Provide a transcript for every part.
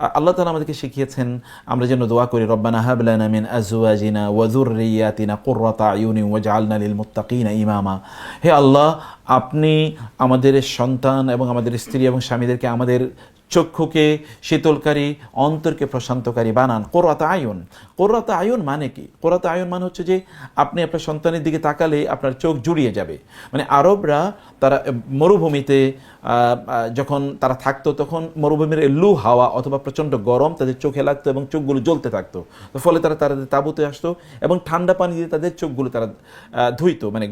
আল্লাহ তালা আমাদেরকে শিখিয়েছেন, আমরা যেন দোয়া করি, রব্বানা হাবলানা মিন আজওয়াজিনা ওয়াজুররিয়াতিনা কুররাতা ইউনি ওয়াজালনা লিল মুত্তাকিনা ইমামা। হে আল্লাহ, আপনি আমাদের সন্তান এবং আমাদের স্ত্রী এবং স্বামীদেরকে আমাদের চক্ষুকে শীতলকারী, অন্তরকে প্রশান্তকারী বানান। কোরাতা আয়ন। কোরাতা আয়ন মানে কি? কোরাতা আয়ন মানে হচ্ছে যে আপনি আপনার সন্তানের দিকে তাকালে আপনার চোখ জুড়িয়ে যাবে। মানে আরবরা তারা মরুভূমিতে যখন তারা থাকতো তখন মরুভূমির লু, হাওয়া অথবা প্রচণ্ড গরম তাদের চোখে লাগতো এবং চোখগুলো জ্বলতে থাকতো। তো ফলে তারা তাদের তাঁবুতে আসতো এবং ঠান্ডা পানি দিয়ে তাদের চোখগুলো তারা ধুইতো মানে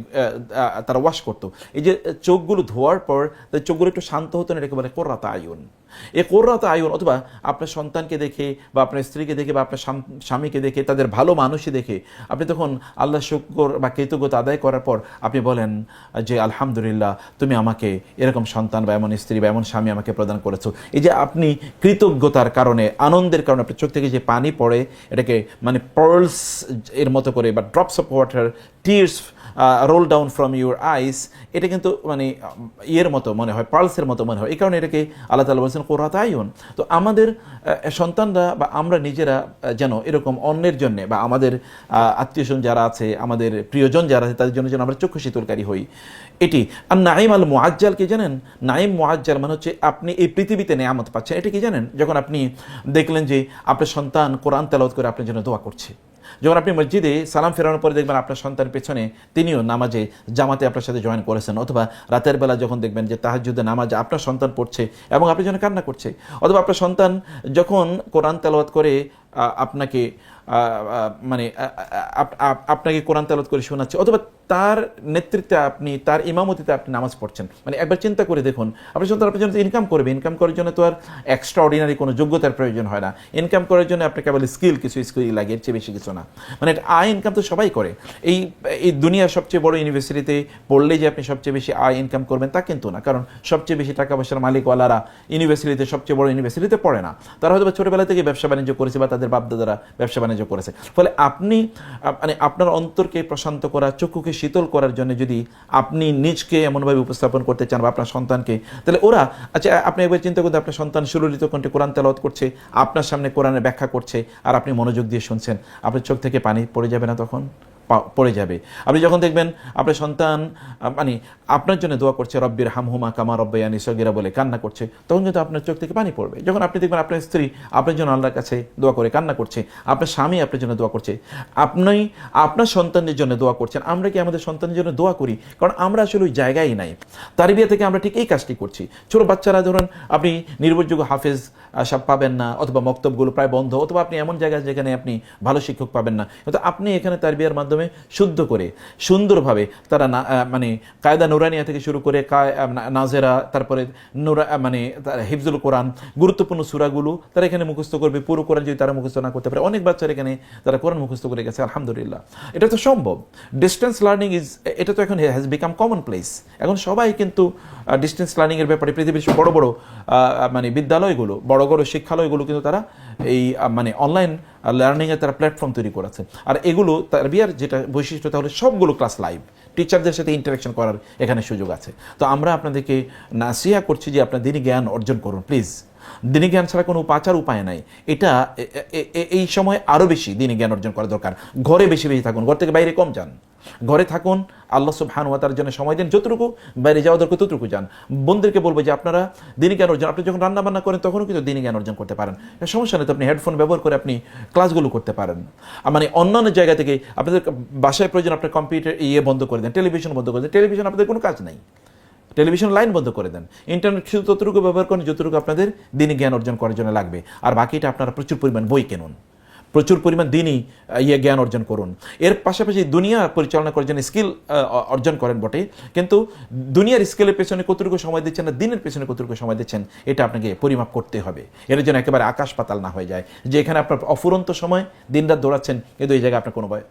তারা ওয়াশ করতো। এই যে চোখগুলো ধোয়ার পর তাদের চোখগুলো একটু শান্ত হতো না, এটাকে বলে কোর্রাতা আয়ুন। এ কোর্রাতা আয়ুন অথবা আপনার সন্তানকে দেখে বা আপনার স্ত্রীকে দেখে বা আপনার স্বামীকে দেখে, তাদের ভালো মানুষই দেখে, আপনি তখন আল্লাহ শুক্র বা কৃতজ্ঞতা আদায় করার পর আপনি বলেন, যে আলহামদুলিল্লাহ, তুমি আমাকে এরকম সন্তান বা এমন স্ত্রী বা এমন স্বামী আমাকে প্রদান করেছ। এই যে আপনি কৃতজ্ঞতার কারণে, আনন্দের কারণে, আপনার চোখ থেকে যে পানি পড়ে, এটাকে মানে পার্লস এর মতো করে বা drops of water tears roll down from your eyes এটা কিন্তু মানে ইয়ের মতো মনে হয়, পালসের মতো মনে হয়। এই কারণে এটাকে আল্লাহ তালা বলছেন কোরআত আয়ন তো আমাদের সন্তানরা বা আমরা নিজেরা যেন এরকম অন্যের জন্যে বা আমাদের আত্মীয়স্বজন যারা আছে, আমাদের প্রিয়জন যারা আছে, তাদের জন্য যেন আমরা চক্ষু শীতলকারী হই। এটি আর নাইম আল মোয়াজ্জাল কি জানেন? নাইম মোয়াজ্জাল মানে হচ্ছে আপনি এই পৃথিবীতে নেয়ামত পাচ্ছেন। এটা কি জানেন? যখন আপনি দেখলেন যে আপনার সন্তান কোরআন তেলাওয়াত করে আপনার জন্য দোয়া করছে। যখন আপনি মসজিদে সালাম ফেরানোর পরে দেখবেন আপনার সন্তান পেছনে তিনিও নামাজে, জামাতে আপনার সাথে জয়েন করেছেন। অথবা রাতের বেলা যখন দেখবেন যে তাহাজুদে নামাজ আপনার সন্তান পড়ছে এবং আপনি যেন কান্না করছে। অথবা আপনার সন্তান যখন কোরআন তেলাওয়াত করে আপনাকে মানে আপনাকে কোরআন তালত করে শোনাচ্ছে, অথবা তার নেতৃত্বে আপনি, তার ইমামতিতে আপনি নামাজ পড়ছেন। মানে একবার চিন্তা করে দেখুন আপনার সন্তান আপনার জন্য ইনকাম করবে ইনকাম করার জন্য তো আর এক্সট্রা অর্ডিনারি কোনো যোগ্যতার প্রয়োজন হয় না। ইনকাম করার জন্য আপনার কেবল স্কিল কিছু স্কিল লাগে, এর চেয়ে বেশি কিছু না। মানে আয় ইনকাম তো সবাই করে। এই এই দুনিয়ার সবচেয়ে বড় ইউনিভার্সিটিতে পড়লে যে আপনি সবচেয়ে বেশি আয় ইনকাম করবেন, তা কিন্তু না। কারণ সবচেয়ে বেশি টাকা পয়সার মালিকওয়ালারা ইউনিভার্সিটিতে সবচেয়ে বড় ইউনিভার্সিটিতে পড়ে না। তারা হয়তো ছোটবেলা থেকে ব্যবসা বাণিজ্য করেছে বা তাদের বাপদাদারা ব্যবসা বাণিজ্য করেছে। ফলে আপনি মানে আপনার অন্তরকে প্রশান্ত করা, চক্ষুকে শীতল করার জন্য যদি আপনি নিজকে এমনভাবে উপস্থাপন করতে চান বা আপনার সন্তানকে, তাহলে ওরা আচ্ছা আপনি একবার চিন্তা করতে আপনার সন্তান সুললিত কণ্ঠে কোরআন তেলাওয়াত করছে, আপনার সামনে কোরআনের ব্যাখ্যা করছে, আর আপনি মনোযোগ দিয়ে শুনছেন, আপনার চোখ থেকে পানি পড়ে যাবে না তখন? পড়ে যাবে। আপনি যখন দেখবেন আপনার সন্তান মানে আপনার জন্য দোয়া করছে, রব্বির হামহুমা কামা রব্বায়ানি সগিরা বলে কান্না করছে, তখন কিন্তু আপনার চোখ থেকে পানি পড়বে। যখন আপনি দেখবেন আপনার স্ত্রী আপনার জন্য আল্লাহর কাছে দোয়া করে, কান্না করছে, আপনার স্বামী আপনার জন্য দোয়া করছে, আপনি, আপনার সন্তানের জন্য দোয়া করছেন, আমরা কি আমাদের সন্তানের জন্য দোয়া করি? কারণ আমরা আসলে ওই জায়গায় নাই। তার বিয়ে থেকে আমরা ঠিক এই কাজটি করছি। ছোট বাচ্চারা ধরুন, আপনি নির্ভরযোগ্য হাফেজ সব পাবেন না, অথবা মক্তবগুলো প্রায় বন্ধ, অথবা আপনি এমন জায়গায় যেখানে আপনি ভালো শিক্ষক পাবেন না। কিন্তু আপনি এখানে তার বিয়ের মাধ্যমে শুদ্ধ করে, সুন্দরভাবে তারা মানে কায়দা নুরানিয়া থেকে শুরু করে নাজেরা, তারপরে নুরা মানে হিফজুল কোরআন, গুরুত্বপূর্ণ সুরাগুলো তারা এখানে মুখস্থ করবে, পুরো কোরআন যদি তারা মুখস্থ না করতে পারে। অনেক বাচ্চারা এখানে তারা কোরআন মুখস্থ করে গেছে, আলহামদুলিল্লাহ। এটা তো সম্ভব। ডিস্টেন্স লার্নিং ইজ এটা তো এখন হ্যাজ বিকাম কমন প্লেস এখন সবাই কিন্তু ডিস্টেন্স লার্নিংয়ের ব্যাপারে পৃথিবীর বড় বড় মানে বিদ্যালয়গুলো, বড় বড় শিক্ষালয়গুলো কিন্তু তারা এই মানে অনলাইন লার্নিং লার্নিংয়ে তারা প্ল্যাটফর্ম তৈরি করেছে। আর এগুলো তার বিয়ার যেটা বৈশিষ্ট্য, তাহলে সবগুলো ক্লাস লাইভ টিচারদের সাথে ইন্টারাকশন করার এখানে সুযোগ আছে। তো আমরা আপনাদেরকে নাসিয়া করছি যে আপনার দিনই জ্ঞান অর্জন করুন প্লিজ দিনী জ্ঞান ছাড়া কোনো উপাচার উপায় নাই। এটা এই সময় আরও বেশি দিনী জ্ঞান অর্জন করা দরকার। ঘরে বেশি বেশি থাকুন, ঘর থেকে বাইরে কম যান। ঘরে থাকুন, আল্লাহ সুবহান তার জন্য সময় দিন, যতটুকু বাইরে যাওয়া দরকার ততটুকু যান। বোনদেরকে বলব যে আপনারা দিনী জ্ঞান অর্জন, আপনি যখন রান্না বান্না করেন তখনও কিন্তু দিনী জ্ঞান অর্জন করতে পারেন। সমস্যা নেই তো আপনি হেডফোন ব্যবহার করে আপনি ক্লাসগুলো করতে পারেন। মানে অন্যান্য জায়গা থেকে আপনাদের বাসায় প্রয়োজন আপনার কম্পিউটার ইয়ে বন্ধ করে দেন টেলিভিশন বন্ধ করে দেন টেলিভিশন আপনাদের কোনো কাজ নেই। টেলিভিশন লাইন বন্ধ করে দেন। ইন্টারনেট শুধু ততটুকু ব্যবহার করেন যতটুকু আপনাদের দিনই জ্ঞান অর্জন করার জন্য লাগবে। আর বাকিটা আপনারা প্রচুর পরিমাণ বই কিনুন। প্রচুর পরিমাণ দিনই ইয়ে জ্ঞান অর্জন করুন। এর পাশাপাশি দুনিয়া পরিচালনা করার জন্য স্কিল অর্জন করেন বটে। কিন্তু দুনিয়ার স্কিলের পেছনে কতটুকু সময় দিচ্ছেন না, দিনের পেছনে কতটুকু সময় দিচ্ছেন, এটা আপনাকে পরিমাপ করতে হবে। এর জন্য একেবারে আকাশ পাতাল না হয়ে যায়। যে এখানে আপনার অফুরন্ত সময় দিনরাত দৌড়াচ্ছেন, কিন্তু এই জায়গায় আপনার কোনো সময়